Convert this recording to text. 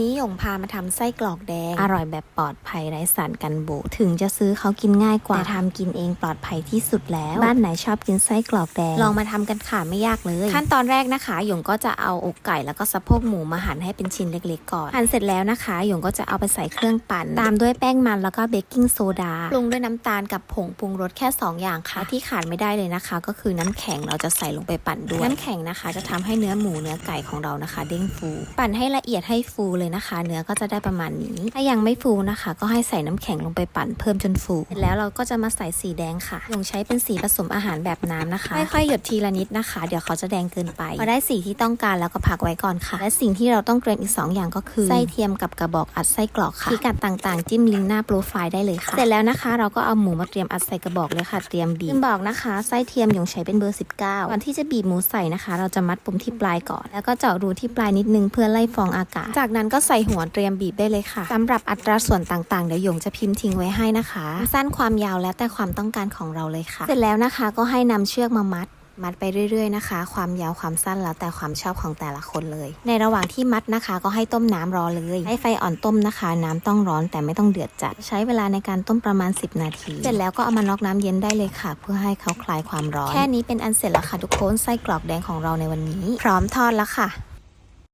นี้ห ยงพามาทำไส้กรอกแดง อร่อยแบบปลอดภัยไร้สารกันบูดถึงจะซื้อเขากินง่ายกว่าแต่ทำกินเองปลอดภัยที่สุดแล้ว บ้านไหนชอบกินไส้กรอกแดง ลองมาทำกันค่ะไม่ยากเลย ขั้นตอนแรกนะคะหยงก็จะเอาอกไก่แล้วก็สะโพกหมูมาหั่นให้เป็นชิ้นเล็กๆก่อนหั่นเสร็จแล้วนะคะหยงก็จะเอาไปใส่เครื่องปั่น ตามด้วยแป้งมันแล้วก็เบกกิ้งโซดาปรุงด้วยน้ำตาลกับผงปรุงรสแค่ 2 อย่างค่ะที่ขาดไม่ได้เลยนะคะ ก็คือน้ำแข็งเราจะใส่ลงไปปั่นด้วยน้ำแข็งนะคะ จะทำให้เนื้อหมูเนื้อไก่ของเรานะคะ เด้งฟู ปั่นให้ละเอียดให้ฟูเลยนะคะเนื้อก็จะได้ประมาณนี้ ถ้ายังไม่ฟูนะคะ ก็ให้ใส่น้ำแข็งลงไปปั่นเพิ่มจนฟูแล้วเราก็จะมาใส่สีแดงค่ะหยงใช้เป็นสีผสมอาหารแบบน้ำนะคะค่อยๆหยดทีละนิดนะคะ เดี๋ยวเขาจะแดงเกินไปพอได้สีที่ต้องการแล้วก็พักไว้ก่อนค่ะ และสิ่งที่เราต้องเตรียมอีก 2 อย่างก็คือไส้เทียมกับกระบอกอัดไส้กรอกค่ะพิกัดต่างๆ จิ้มลิงก์หน้าโปรไฟล์ได้เลยค่ะ เสร็จแล้วนะคะ เราก็เอาหมูมาเตรียมอัดใส่กระบอกเลยค่ะ เตรียมบีบบอกนะคะไส้เทียมยงใช้เป็นเบอร์ 19ก่อนที่จะบีบหมูใส่นะคะ เราจะมัดปมที่ปลายก่อน แล้วก็เจาะรูที่ปลายนิดนึงเพื่อไล่ฟองอากาศ จากนั้นก็ใส่หัวเตรียมบีบได้เลยค่ะสำหรับอัตราส่วนต่างๆ เดี๋ยวหยงจะพิมพ์ทิ้งไว้ให้นะคะ สั้นความยาวแล้วแต่ความต้องการของเราเลยค่ะ เสร็จแล้วนะคะก็ให้นำเชือกมามัดมัดไปเรื่อยๆนะคะ ความยาวความสั้นแล้วแต่ความชอบของแต่ละคนเลย ในระหว่างที่มัดนะคะ ก็ให้ต้มน้ำรอเลย ให้ไฟอ่อนต้มนะคะ น้ำต้องร้อนแต่ไม่ต้องเดือดจัด ใช้เวลาในการต้มประมาณ 10 นาที เสร็จแล้วก็เอามาน็อกน้ำเย็นได้เลยค่ะ เพื่อให้เขาคลายความร้อน แค่นี้เป็นอันเสร็จแล้วค่ะทุกคนไส้กรอกแดงของเราในวันนี้ พร้อมทอดแล้วค่ะ